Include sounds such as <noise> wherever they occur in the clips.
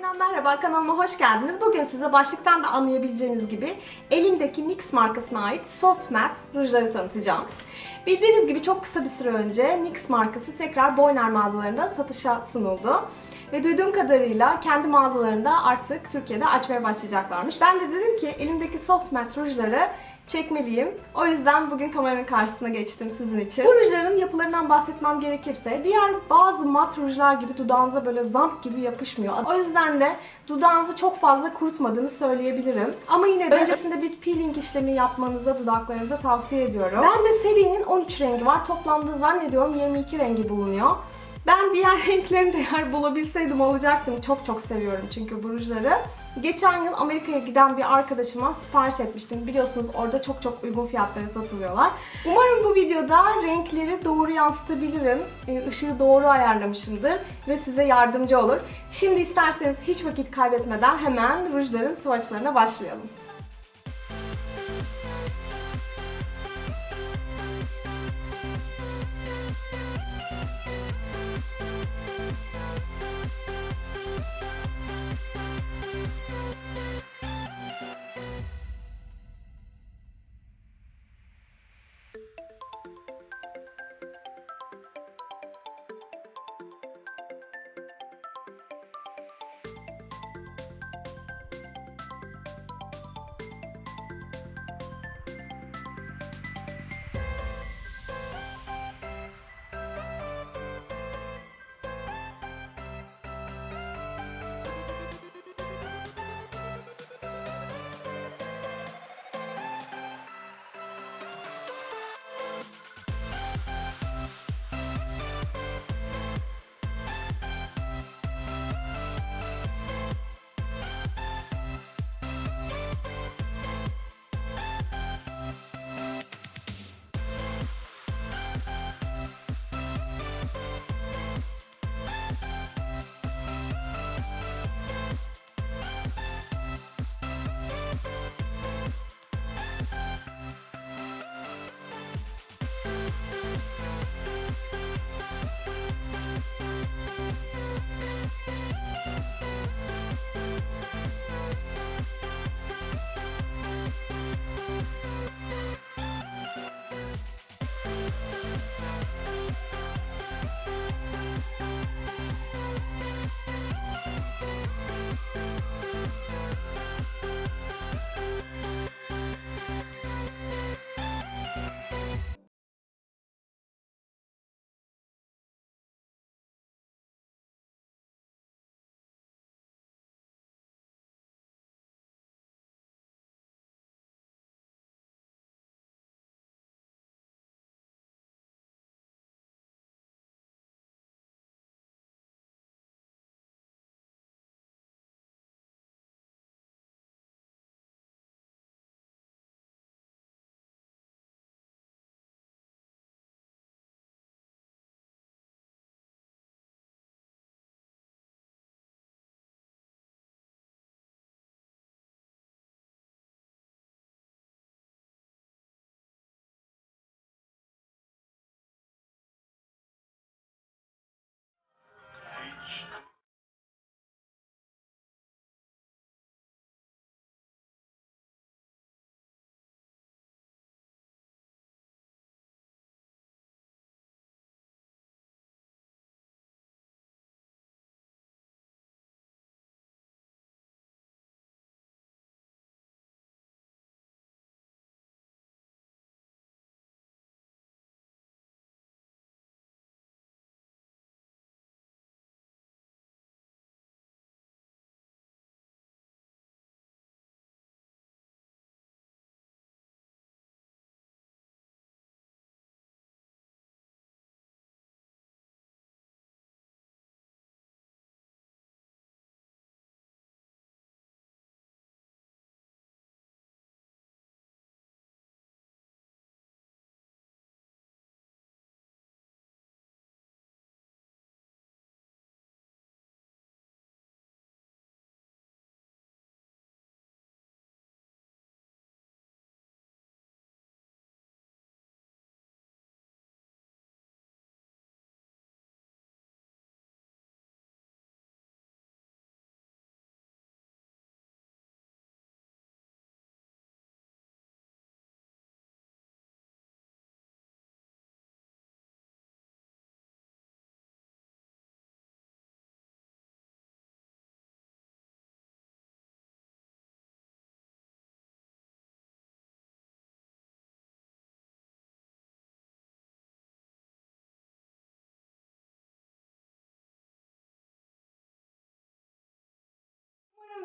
Merhaba kanalıma hoş geldiniz. Bugün size başlıktan da anlayabileceğiniz gibi elimdeki NYX markasına ait Soft Matte rujları tanıtacağım. Bildiğiniz gibi çok kısa bir süre önce NYX markası tekrar Boyner mağazalarında satışa sunuldu. Ve duyduğum kadarıyla kendi mağazalarında artık Türkiye'de açmaya başlayacaklarmış. Ben de dedim ki elimdeki Soft Matte rujları çekmeliyim. O yüzden bugün kameranın karşısına geçtim sizin için. Bu rujların yapılarından bahsetmem gerekirse diğer bazı mat rujlar gibi dudağınıza böyle zamp gibi yapışmıyor. O yüzden de dudağınızı çok fazla kurutmadığını söyleyebilirim. Ama yine de öncesinde bir peeling işlemi yapmanıza dudaklarınıza tavsiye ediyorum. Ben de serinin 13 rengi var. Toplamda zannediyorum 22 rengi bulunuyor. Ben diğer <laughs> renklerini de eğer bulabilseydim alacaktım. Çok çok seviyorum çünkü bu rujları. Geçen yıl Amerika'ya giden bir arkadaşıma sipariş etmiştim. Biliyorsunuz orada çok çok uygun fiyatlara satılıyorlar. Umarım bu videoda renkleri doğru yansıtabilirim. e, ışığı doğru ayarlamışımdır ve size yardımcı olur. Şimdi isterseniz hiç vakit kaybetmeden hemen rujların swatchlarına başlayalım.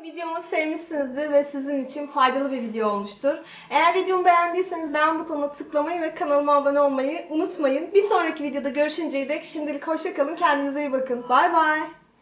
Videomu sevmişsinizdir ve sizin için faydalı bir video olmuştur. Eğer videomu beğendiyseniz beğen butonuna tıklamayı ve kanalıma abone olmayı unutmayın. Bir sonraki videoda görüşünceye dek şimdilik hoşçakalın. Kendinize iyi bakın. Bay bay.